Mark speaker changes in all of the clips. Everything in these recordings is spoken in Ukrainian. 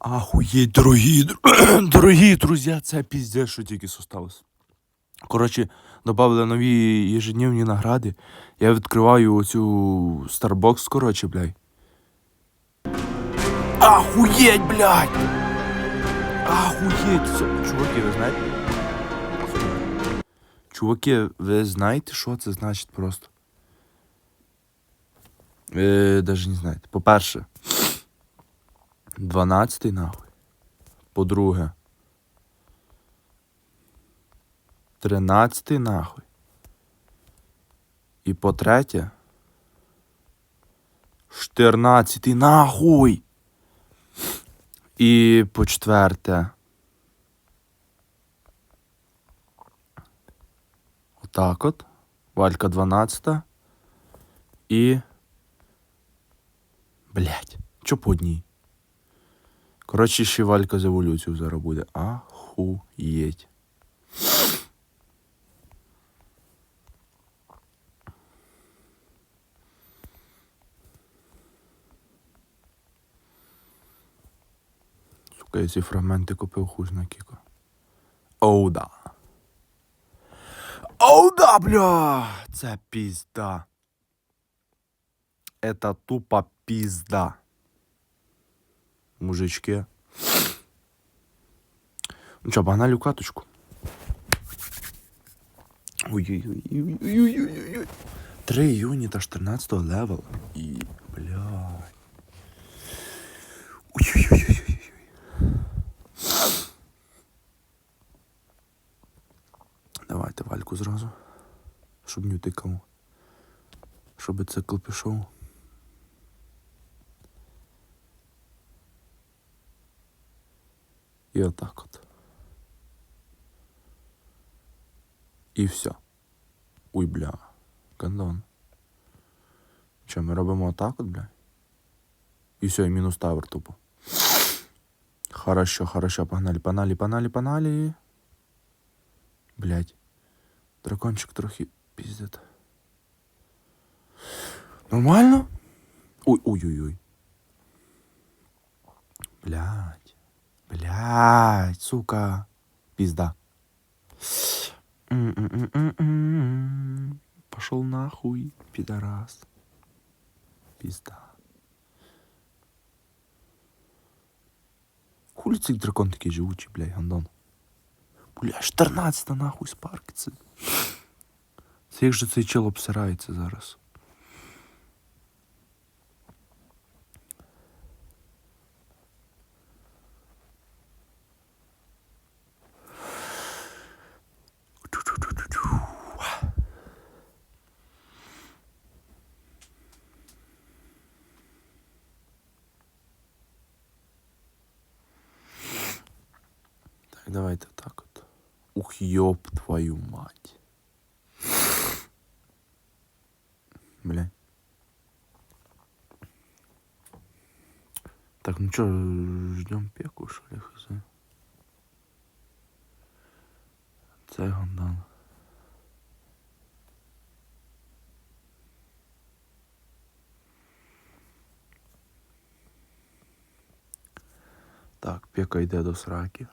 Speaker 1: Ахуєть, дорогі, дорогі друзі, це піздець, що тільки сталося. Коротше, додали нові ежедневні награди. Я відкриваю оцю Starbucks, коротше, блядь. Ахуєть, блядь! Ахуєть! Все, чуваки, ви знаєте? Чуваки, ви знаєте, що це значить просто? Ви навіть не знаєте. По-перше, 12 нахуй. По-друге. 13 нахуй. І по-третє. 14 нахуй. І по четверте. Отак от. Валька 12. І. Блять. Чо по одній? Коротше, ще Валька з еволюцію зараз буде. Ахуєть. Сука, я ці фрагменти купив хуй на кіко. Оу да. Оу да, бля! Це пізда. Это тупо пізда. Мужички. Ну чо, погнали в каточку. Ой-ой-ой. 3 юніта 14 левел. І, блядь. Ой-ой-ой. Давайте вальку зразу. Щоб не тикав. Щоб цикл пішов. І отак от. І все. Уй, бля. Гандон. Що, ми робимо отак от, бля? І все, і мінус тавер тупо. Хорошо, хорошо, погнали, погнали, погнали, погнали. Блять. Дракончик трохи пиздит. Нормально? Ой, ой, ой, ой. Блять. Блять, сука. Пизда. Пошел нахуй, пидорас. Пизда. Хули цей дракон такий живучий, блядь, гандон. Бля, 14 нахуй спаркиться. Це як же цей чел обсирається зараз. Так, давайте так от. Ух, ёб твою мать. Бля. Так, ну чё, ждем пеку, что ли, хз? Це гондан. Так, пека йде до сраки.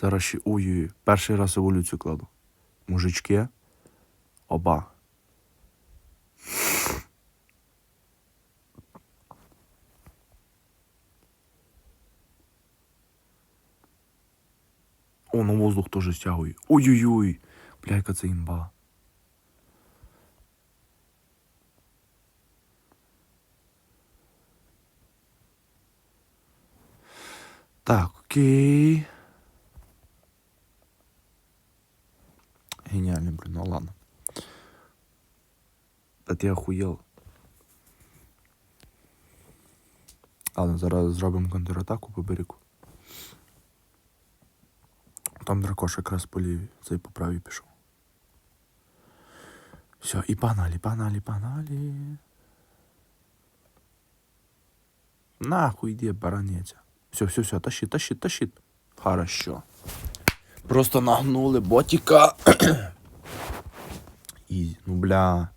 Speaker 1: Зараз ще ой, перший раз еволюцію кладу. Мужички. Оба. О, на воздух теж стягує. Ой-ой-ой. Бля, яка це імба. Так, окей. Гениальный, блин, ну ладно. Да ти охуєл. Ладно, зараз зробимо контратаку по берегу. Там дракош якраз по лівій, цей по правій пішов. Все, і погнали, погнали, погнали. Нахуй иди, баранеця. Все, все, все, тащит, тащит, тащит. Хорошо. Просто нагнули ботика. І, ну бля.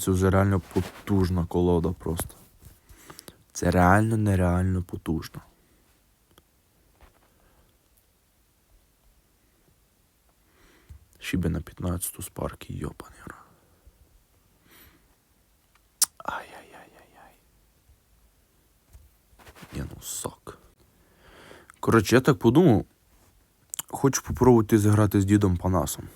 Speaker 1: Це вже реально потужна колода просто. Це реально нереально потужно. Ще на 15-ту спарки, йопаний. Ай-яй-яй-яй-яй. Ні, ну сок. Коротше, я так подумав. Хочу попробувати зіграти з дідом Панасом.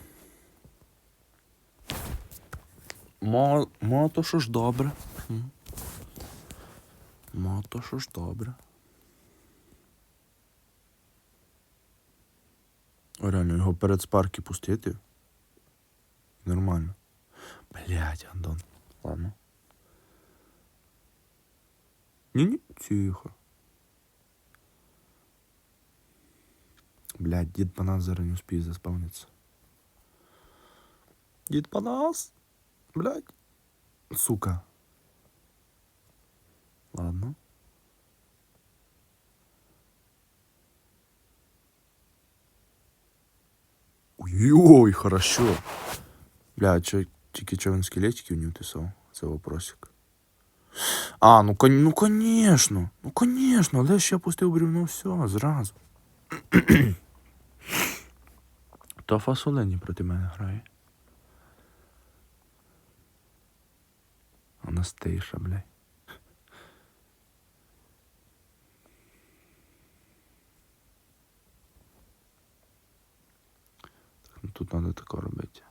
Speaker 1: Мо то що ж добре. М. Мо то що ж добре. О, реально, його перед спарки пустити. Нормально. Блять, Антон. Ладно. Ні-ні, тихо. Блядь, дід Панас зараз не успіє заспавнитися. Дід Панас? Блядь. Сука. Ладно. Ой, хорошо. Бля, чо, тільки чо він скелетиків не утисав? Це вопросик. А, ну кон- ну конечно. Ну конечно, але я пустив бревно все, зразу. То фасолені проти мене грає. Анастейша, блядь. Так, ну тут треба тако робити.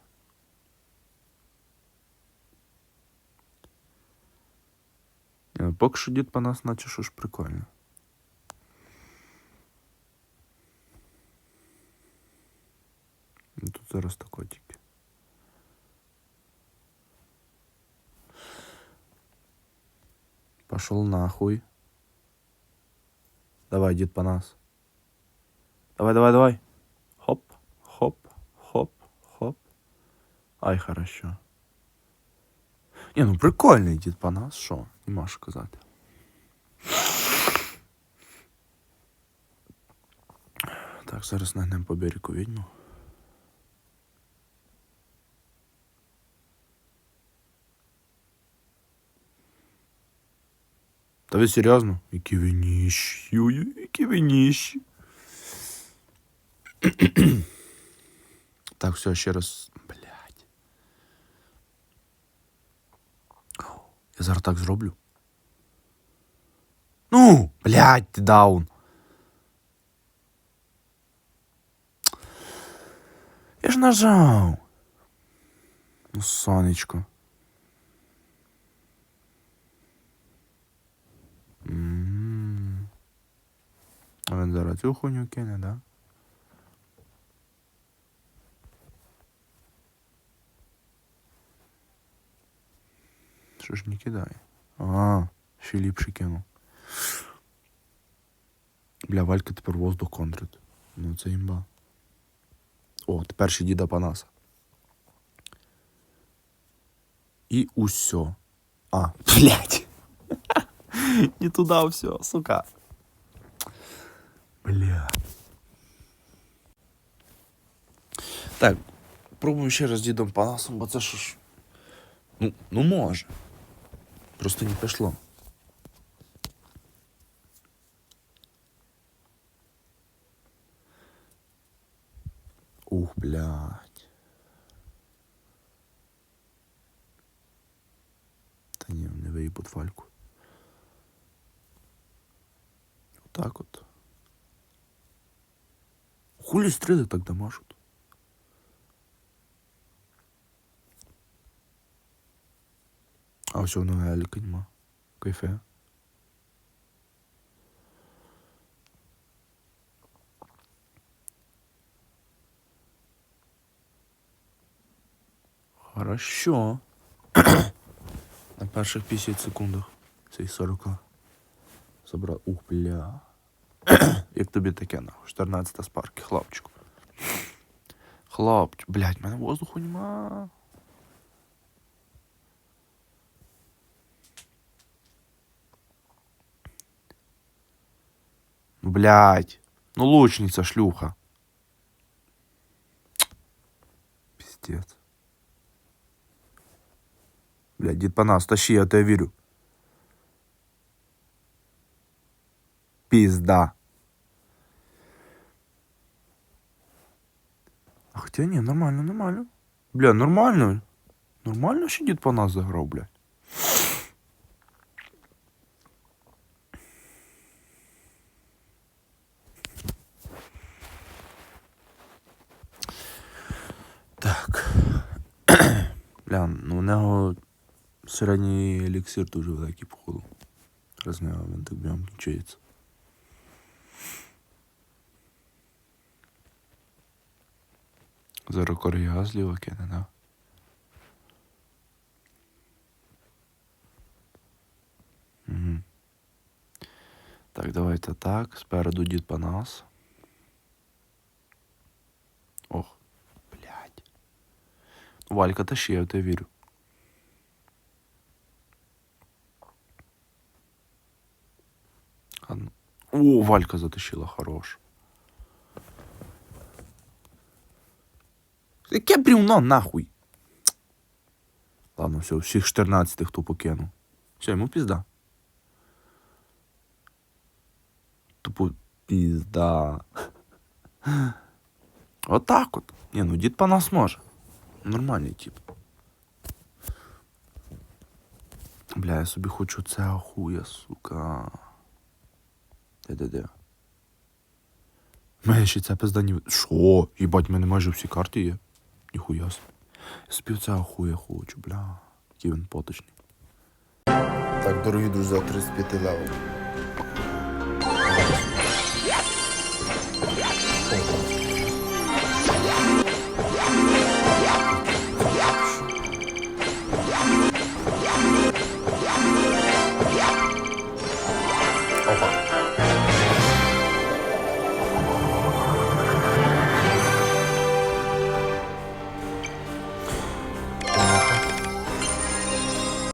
Speaker 1: Ну, поки що дід по нас, наче що ж прикольно. Ну, Тут зараз тако тільки. Пошел нахуй. Давай, дед по нас. Давай, давай, давай. Хоп, хоп, хоп, хоп. Ай, хорошо. Не, ну прикольний дід по нас, що? Нема що казати. Так, зараз нагнемо по берегу відьму. Та ви серйозно? Які ви ніщі, ой, які ви ніщі. так, все, ще раз. Блядь. Я зараз так зроблю. Ну, блядь, ти даун. Я ж нажав. Ну, сонечко. Він зараз кине, да? Що ж не кидає? А, ще ліпше кинув. Бля, Валька тепер воздух контрить. Ну це імба. О, тепер ще діда Панаса. І усьо. А, блядь. Не туда все, сука. Бля. Так, пробую ще раз дідом Панасом, бо це ж. Ну, ну може. Просто не пішло. Ух, блядь. Та ні, не виїбуть фальку. Отак от. Хулі стріли так дамажуть. А все одно еліка нема. Кайфе. Хорошо. На перших 50 секундах. Цей 40. Забрав. Ух, бля. Як тобі таке, нахуй? 14 спарки, хлопчику. Хлопчик, блядь, мене воздуху нема. Блядь. Ну лучница, шлюха. Пиздец. Блядь, дід Панас, тащи, я в тебе вірю. Пізда. А хотя ні, нормально, нормально. Бля, нормально. Нормально ще дід Панас заграв, блядь. Так. Бля, ну у нього середній еліксир дуже великий, походу. Раз нього він так прям кінчається. Зараз коріга зліва кине, да? Угу. Так, давайте так. Спереду дід Панас. Ох, блядь. Валька, тащи, я в тебе вірю. Ладно. О, Валька затащила, хорош. Яке брівно, нахуй. Ладно, все, всіх 14 хто покинув. Все, йому пізда. Тупо пізда. Отак от. Ні, ну дід по нас може. Нормальний тип. Бля, я собі хочу це хуя, сука. Де-де-де. Мене ще це пизда Що? Їбать, в мене майже всі карти є. Ніхуя собі. Я собі цього хуя хочу, бля. Який він поточний. Так, дорогі друзі, 35 левел.